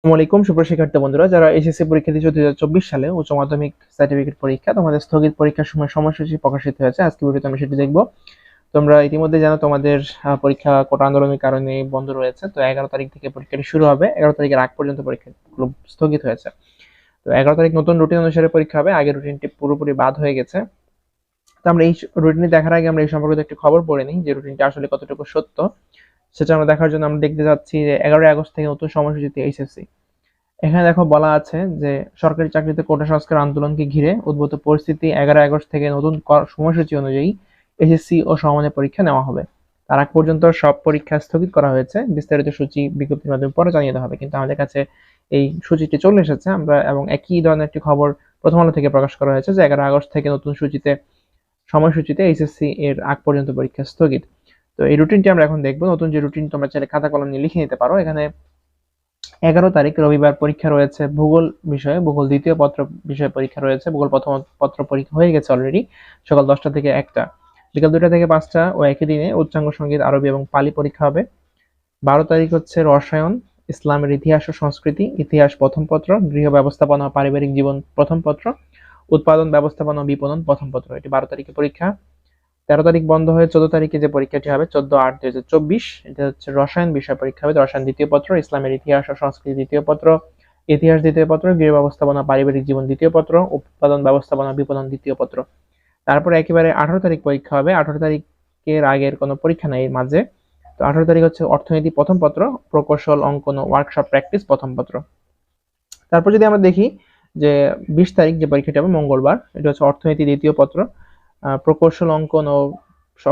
আসসালামু আলাইকুম সুপ্রশিক্ষার্থী বন্ধুরা, যারা এসএসসি পরীক্ষা দিয়েছে হাজার চব্বিশ সালে উচ্চ মাধ্যমিক সার্টিফিকেট পরীক্ষা, তোমাদের স্থগিত পরীক্ষার সময় সময়সূচি প্রকাশিত হয়েছে। আজকে ভিডিওতে আমি সেটি দেখব। তোমরা ইতিমধ্যে জানো তোমাদের পরীক্ষা কোটা আন্দোলনের কারণে বন্ধ রয়েছে। তো এগারো তারিখ থেকে পরীক্ষাটি শুরু হবে। এগারো তারিখের আগ পর্যন্ত পরীক্ষাগুলো স্থগিত হয়েছে। তো এগারো তারিখ নতুন রুটিন অনুসারে পরীক্ষা হবে। আগের রুটিনটি পুরোপুরি বাদ হয়ে গেছে। তো আমরা এই রুটিনটি দেখার আগে আমরা এই সম্পর্কে একটি খবর পড়ে নিই যে রুটিনটি আসলে কতটুকু সত্য। সেটা আমরা দেখার জন্য আমরা দেখতে যাচ্ছি যে এগারোই আগস্ট থেকে নতুন সময়সূচিতে এইচএসসি এখানে দেখো বলা আছে যে সরকারি চাকরিতে কোটা সংস্কার আন্দোলনকে ঘিরে উদ্ভূত পরিস্থিতি এগারো আগস্ট থেকে নতুন সময়সূচি অনুযায়ী এসএসসি ও সমমানের পরীক্ষা নেওয়া হবে। তার আগ পর্যন্ত সব পরীক্ষা স্থগিত করা হয়েছে। বিস্তারিত সূচি বিজ্ঞপ্তির মাধ্যমে পরে জানিয়ে দেওয়া হবে। কিন্তু আমাদের কাছে এই সূচিটি চলে এসেছে। আমরা এবং একই ধরনের একটি খবর প্রথম আলো থেকে প্রকাশ করা হয়েছে যে এগারো আগস্ট থেকে নতুন সূচিতে, সময়সূচিতে এইচএসসি এর আগ পর্যন্ত পরীক্ষা স্থগিত। তো এই রুটিনটি আমরা এখন দেখব। নতুন যে রুটিন তোমরা চাইলে খাতা কলম নিয়ে লিখে নিতে পারো। এখানে এগারো তারিখ রবিবার পরীক্ষা রয়েছে ভূগোল বিষয়ে, ভূগোল দ্বিতীয় পত্র বিষয়ে পরীক্ষা রয়েছে। ভূগোল প্রথম পত্র পরীক্ষা হয়ে গেছে অলরেডি সকাল দশটা থেকে একটা। বিকাল দুটা থেকে পাঁচটা ও একই দিনে উচ্চাঙ্গ সংগীত, আরবি এবং পালি পরীক্ষা হবে। বারো তারিখ হচ্ছে রসায়ন, ইসলামের ইতিহাস ও সংস্কৃতি, ইতিহাস প্রথম পত্র, গৃহ ব্যবস্থাপনা পারিবারিক জীবন প্রথম পত্র, উৎপাদন, ব্যবস্থাপনা বিপণন প্রথম পত্র। এটি বারো তারিখে পরীক্ষা। তেরো তারিখ বন্ধ হয়ে চোদ্দ তারিখে যে পরীক্ষাটি হবে, চোদ্দ আট দুই হাজার চব্বিশ, এটা হচ্ছে রসায়ন বিষয় পরীক্ষা হবে। রসায়ন দ্বিতীয় পত্র, ইসলামের ইতিহাস ও সংস্কৃতি দ্বিতীয় পত্র, ইতিহাস দ্বিতীয় পত্র, গৃহ ব্যবস্থাপনা, পারিবারিক জীবন দ্বিতীয় পত্র, উৎপাদন ব্যবস্থাপনা, বিপণন দ্বিতীয় পত্র। তারপরে একেবারে আঠারো তারিখ পরীক্ষা হবে। আঠারো তারিখের আগের কোনো পরীক্ষা নাই মাঝে। তো আঠারো তারিখ হচ্ছে অর্থনীতি প্রথম পত্র, প্রকৌশল অঙ্কন ওয়ার্কশপ প্র্যাকটিস প্রথম পত্র। তারপর যদি আমরা দেখি যে বিশ তারিখ যে পরীক্ষাটি হবে, মঙ্গলবার, এটা হচ্ছে অর্থনীতি দ্বিতীয় পত্র। প্রকৌশল অঙ্কন ও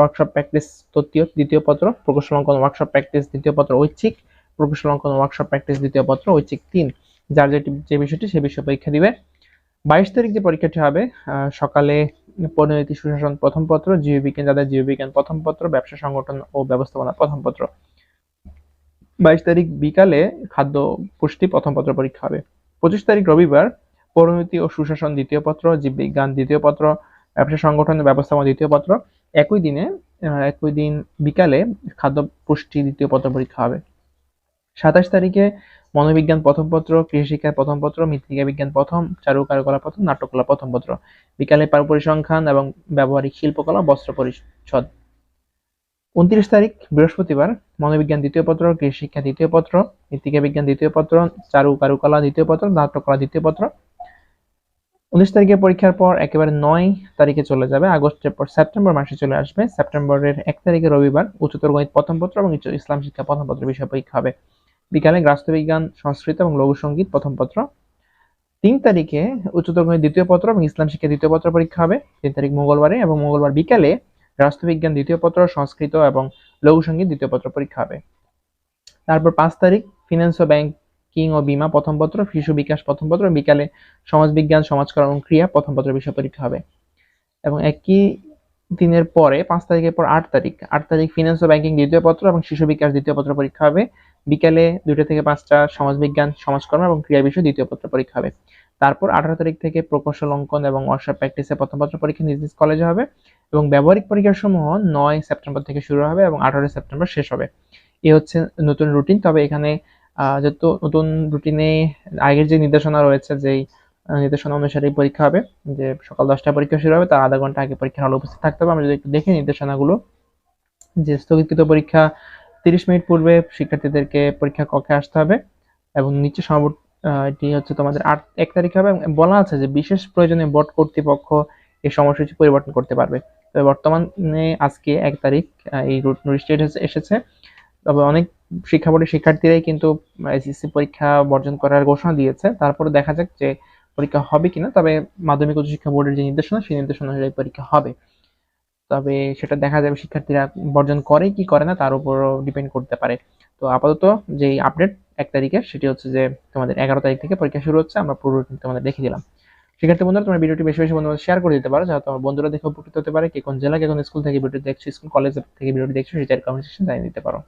ওয়ার্কশপ প্র্যাকটিস তৃতীয় দ্বিতীয় পত্র, প্রকৌশল অঙ্কন ওয়ার্কশপ প্র্যাকটিস দ্বিতীয় পত্র ঐচ্ছিক, প্রকৌশল অঙ্কন ওয়ার্কশপ প্র্যাকটিস দ্বিতীয় পত্র ঐচ্ছিক তিন, যার যেটি যে বিষয়টি সে বিষয়ে পরীক্ষা দিবে। বাইশ তারিখ যে পরীক্ষাটি হবে সকালে পরিণতি সুশাসন প্রথম পত্র জীববিজ্ঞান যাদের জীববিজ্ঞান প্রথম পত্র, ব্যবসা সংগঠন ও ব্যবস্থাপনা প্রথম পত্র। বাইশ তারিখ বিকালে খাদ্য পুষ্টি প্রথম পত্র পরীক্ষা হবে। পঁচিশ তারিখ রবিবার, পরিণতি ও সুশাসন দ্বিতীয় পত্র জীববিজ্ঞান দ্বিতীয় পত্র ব্যবসা সংগঠন ও ব্যবস্থাপনা দ্বিতীয় পত্র, একই দিনে একই দিন বিকালে খাদ্য পুষ্টি দ্বিতীয় পত্র পরীক্ষা হবে। সাতাশ তারিখে মনোবিজ্ঞান প্রথম পত্র, কৃষিশিক্ষার প্রথম পত্র, মৃত্তিকা বিজ্ঞান প্রথম, চারু কারুকলা প্রথম, নাট্যকলা প্রথম পত্র। বিকালে পার পরিসংখ্যান এবং ব্যবহারিক শিল্পকলা, বস্ত্র পরিচ্ছদ। উনত্রিশ তারিখ, বৃহস্পতিবার, মনোবিজ্ঞান দ্বিতীয় পত্র, কৃষিশিক্ষা দ্বিতীয় পত্র, মৃত্তিকা বিজ্ঞান দ্বিতীয় পত্র, চারু কারুকলা দ্বিতীয় পত্র, নাট্যকলা দ্বিতীয় পত্র। উনিশ তারিখে পরীক্ষার পর একেবারে নয় তারিখে চলে যাবে, আগস্টের পর সেপ্টেম্বর মাসে চলে আসবে। সেপ্টেম্বরের এক তারিখে রবিবার উচ্চতর গণিত প্রথম পত্র এবং ইসলাম শিক্ষা প্রথম পত্র বিষয় পরীক্ষা হবে। বিকালে রাষ্ট্রবিজ্ঞান সংস্কৃত এবং লঘু সংগীত প্রথম পত্র। তিন তারিখে উচ্চতর গণিত দ্বিতীয় পত্র এবং ইসলাম শিক্ষা দ্বিতীয় পত্র পরীক্ষা হবে। তিন তারিখ মঙ্গলবারে এবং মঙ্গলবার বিকালে রাষ্ট্রবিজ্ঞান দ্বিতীয় পত্র, সংস্কৃত এবং লঘু সংগীত দ্বিতীয় পত্র পরীক্ষা হবে। তারপর পাঁচ তারিখ ফিনান্স ও ব্যাংকিং ও বিমা প্রথম পত্র শিশু বিকাশ প্রথম পত্র বিকালে সমাজবিজ্ঞান সমাজকরণ এবং ক্রিয়া প্রথম পত্র বিষয় পরীক্ষা হবে। এবং একই দিনের পরে, পাঁচ তারিখের পর আট তারিখ আট তারিখ ফিনান্স ও ব্যাংকিং দ্বিতীয় পত্র এবং শিশু বিকাশ দ্বিতীয় পত্র পরীক্ষা হবে। বিকালে দুইটা থেকে পাঁচটা সমাজবিজ্ঞান, সমাজকর্ম এবং ক্রিয়া বিষয় দ্বিতীয় পত্র পরীক্ষা হবে। তারপর আঠারো তারিখ থেকে প্রকৌশল, অঙ্কন এবং ওয়ার্কশপ প্র্যাকটিসে প্রথম পত্র পরীক্ষা নিজ নিজ কলেজে হবে এবং ব্যবহারিক পরীক্ষার সমূহ নয় সেপ্টেম্বর থেকে শুরু হবে এবং আঠারোই সেপ্টেম্বর শেষ হবে। এ হচ্ছে নতুন রুটিন তবে এখানে যেহেতু নতুন রুটিনে আগের যে নির্দেশনা রয়েছে যেই নির্দেশনা অনুসারে পরীক্ষা হবে যে সকাল দশটায় পরীক্ষা শুরু হবে তার আধা ঘণ্টা আগে পরীক্ষার হলে উপস্থিত থাকতে হবে। আমরা যদি একটু দেখি নির্দেশনাগুলো যে স্থগিতকৃত পরীক্ষা তিরিশ মিনিট পূর্বে শিক্ষার্থীদেরকে পরীক্ষা কক্ষে আসতে হবে এবং নিচে আহ, এটি হচ্ছে তোমাদের আট এক তারিখ হবে বলা আছে যে বিশেষ প্রয়োজনে বোর্ড কর্তৃপক্ষ এই সময়সূচি পরিবর্তন করতে পারবে। তবে বর্তমানে আজকে এক তারিখ এই নোটিশটি এসেছে। তবে অনেক শিক্ষা বোর্ডের শিক্ষার্থীরাই কিন্তু এসএসসি পরীক্ষা বর্জন করার ঘোষণা দিয়েছে। তারপরে দেখা যাক যে পরীক্ষা হবে কিনা। তবে মাধ্যমিক উচ্চ শিক্ষা বোর্ডের যে নির্দেশনা, সেই নির্দেশনা অনুযায়ী পরীক্ষা হবে। তবে সেটা দেখা যাবে শিক্ষার্থীরা বর্জন করে কি করে না, তার উপরও ডিপেন্ড করতে পারে। তো আপাতত যে আপডেট এক তারিখে, সেটি হচ্ছে যে তোমাদের এগারো তারিখ থেকে পরীক্ষা শুরু হচ্ছে। আমরা পুরো তোমাদের দেখে দিলাম। শিক্ষার্থী বন্ধুরা, তোমার ভিডিওটি বেশি বেশি বন্ধুদের শেয়ার করে দিতে পারো, যাতে তোমার বন্ধুরা দেখে উপকৃত হতে পারে, কে কোন জেলা, কে কোন স্কুল থেকে ভিডিও দেখছ স্কুল কলেজ থেকে ভিডিওটি দেখছ সেটার কমেন্ট সেকশন জানিয়ে দিতে পারো।